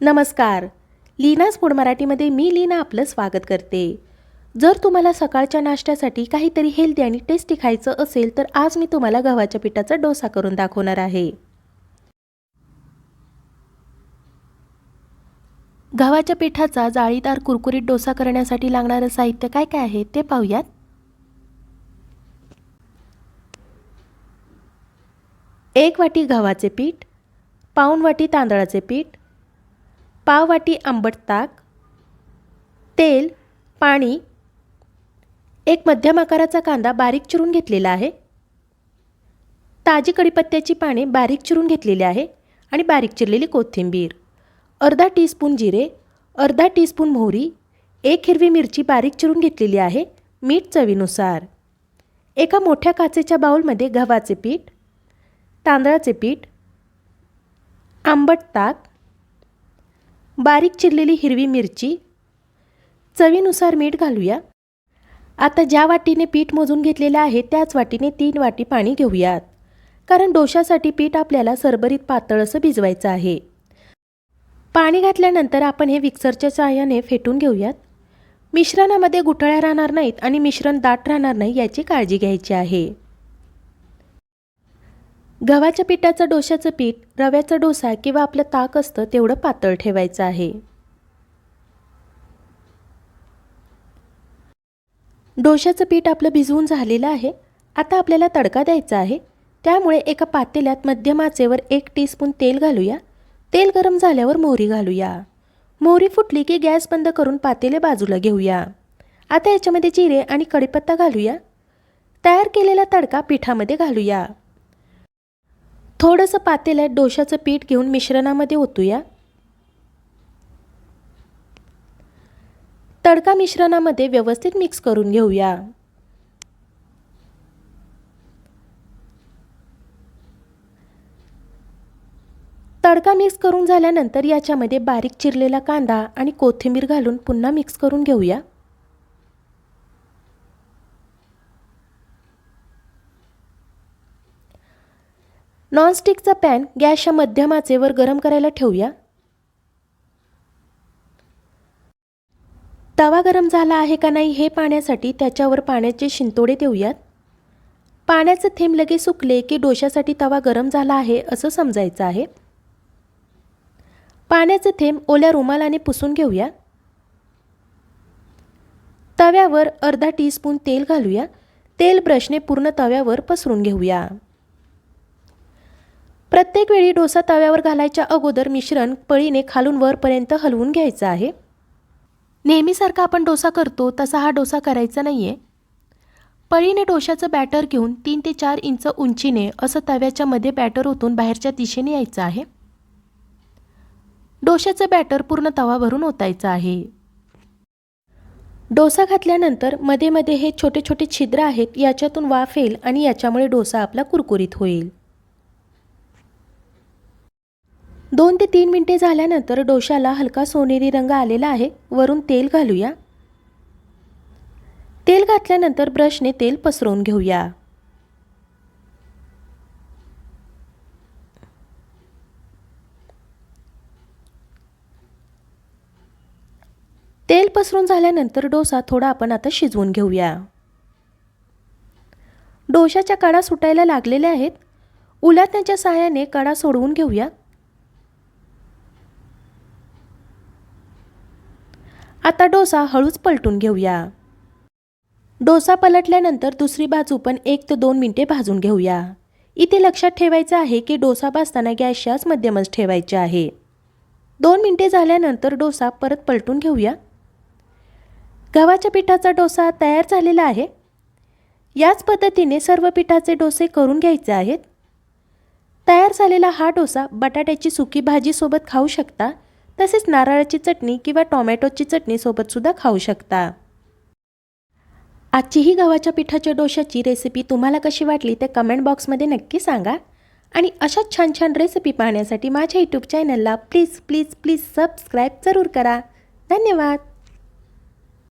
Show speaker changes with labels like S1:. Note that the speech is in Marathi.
S1: नमस्कार. लीनाज फूड मराठीमध्ये मी लीना आपलं स्वागत करते. जर तुम्हाला सकाळच्या नाश्त्यासाठी काहीतरी हेल्दी आणि टेस्टी खायचं असेल तर आज मी तुम्हाला गव्हाच्या पिठाचा डोसा करून दाखवणार आहे. गव्हाच्या पिठाचा जाळीदार कुरकुरीत डोसा करण्यासाठी लागणारं साहित्य काय काय आहे ते पाहूयात. एक वाटी गव्हाचे पीठ पाऊण वाटी तांदळाचे पीठ पाव वाटी आंबट ताक तेल पाणी एक मध्यम आकाराचा कांदा बारीक चिरून घेतलेला आहे. ताजी कढीपत्त्याची पाने बारीक चिरून घेतलेली आहे आणि बारीक चिरलेली कोथिंबीर अर्धा टीस्पून जिरे अर्धा टीस्पून मोहरी एक हिरवी मिरची बारीक चिरून घेतलेली आहे मीठ चवीनुसार. एका मोठ्या काचेच्या बाऊलमध्ये गव्हाचे पीठ तांदळाचे पीठ आंबट ताक बारीक चिरलेली हिरवी मिरची. चवीनुसार मीठ घालूया. आता ज्या वाटीने पीठ मोजून घेतलेलं आहे त्याच वाटीने तीन वाटी पाणी घेऊयात. कारण डोशासाठी पीठ आपल्याला सरबरीत पातळ असं भिजवायचं आहे. पाणी घातल्यानंतर आपण हे मिक्सरच्या सहाय्याने फेटून घेऊयात. मिश्रणामध्ये गुठळ्या राहणार नाहीत आणि मिश्रण दाट राहणार नाही याची काळजी घ्यायची आहे. गव्हाच्या पिठाचं डोशाचं पीठ रव्याचा डोसा किंवा आपलं ताक असतं तेवढं पातळ ठेवायचं आहे. डोशाचं पीठ आपलं भिजवून झालेलं आहे. आता आपल्याला तडका द्यायचा आहे. त्यामुळे एका पातेल्यात मध्यम आचेवर एक टीस्पून तेल घालूया. तेल गरम झाल्यावर मोहरी घालूया. मोहरी फुटली की गॅस बंद करून पातेले बाजूला घेऊया. आता याच्यामध्ये जिरे आणि कढीपत्ता घालूया. तयार केलेला तडका पिठामध्ये घालूया. थोडंसं पातेल्यात डोशाचं पीठ घेऊन मिश्रणामध्ये ओतूया. तडका मिश्रणामध्ये व्यवस्थित मिक्स करून घेऊया. तडका मिक्स करून झाल्यानंतर याच्यामध्ये बारीक चिरलेला कांदा आणि कोथिंबीर घालून पुन्हा मिक्स करून घेऊया. नॉनस्टिकचा पॅन गॅसच्या मध्यम आचेवर गरम करायला ठेवूया. तवा गरम झाला आहे का नाही हे पाहण्यासाठी त्याच्यावर पाण्याचे शिंतोडे देऊयात. पाण्याचं थेंब लगेच सुकले की डोशासाठी तवा गरम झाला आहे असं समजायचं आहे. पाण्याचे थेंब ओल्या रुमालाने पुसून घेऊया. तव्यावर अर्धा टीस्पून तेल घालूया. तेल ब्रशने पूर्ण तव्यावर पसरून घेऊया. प्रत्येक वेळी डोसा तव्यावर घालायच्या अगोदर मिश्रण पळीने खालून वरपर्यंत हलवून घ्यायचं आहे. नेहमीसारखा आपण डोसा करतो तसा हा डोसा करायचा नाही आहे पळीने डोशाचं बॅटर घेऊन तीन ते चार इंच उंचीने असं तव्याच्या मध्ये बॅटर ओतून बाहेरच्या दिशेने यायचं आहे. डोशाचं बॅटर पूर्ण तवा भरून ओतायचं आहे. डोसा घातल्यानंतरमध्ये मध्ये हे छोटे छोटे छिद्र आहेत याच्यातून वाफ येईल आणि याच्यामुळे डोसा आपला कुरकुरीत होईल. दोन ते तीन मिनटे झाल्यानंतर डोशाला हलका सोनेरी रंग आलेला आहे. वरून तेल घालूया. तेल घातल्यानंतर ब्रशने तेल पसरवून घेऊया. तेल पसरून झाल्यानंतर डोसा थोडा आपण आता शिजवून घेऊया. डोशाच्या कडा सुटायला लागलेल्या आहेत. उलाटण्याच्या सहाय्याने कडा सोडवून घेऊया. आता डोसा हळूच पलटून घेऊया. डोसा पलटल्यानंतर दुसरी बाजू पण एक ते दोन मिनटे भाजून घेऊया. इथे लक्षात ठेवायचं आहे की डोसा भाजताना गॅसच्याच मध्यमच ठेवायचे आहे. दोन मिनटे झाल्यानंतर डोसा परत पलटून घेऊया. गव्हाच्या पिठाचा डोसा तयार झालेला आहे. याच पद्धतीने सर्व पिठाचे डोसे करून घ्यायचे आहेत. तयार झालेला हा डोसा बटाट्याची सुकी भाजीसोबत खाऊ शकता. तसेच नारळाची चटणी किंवा टोमॅटोची चटणीसोबतसुद्धा खाऊ शकता. आजची ही गव्हाच्या पिठाच्या डोशाची रेसिपी तुम्हाला कशी वाटली ते कमेंट बॉक्समध्ये नक्की सांगा. आणि अशाच छान छान रेसिपी पाहण्यासाठी माझ्या यूट्यूब चॅनलला प्लीज प्लीज प्लीज सबस्क्राईब जरूर करा. धन्यवाद!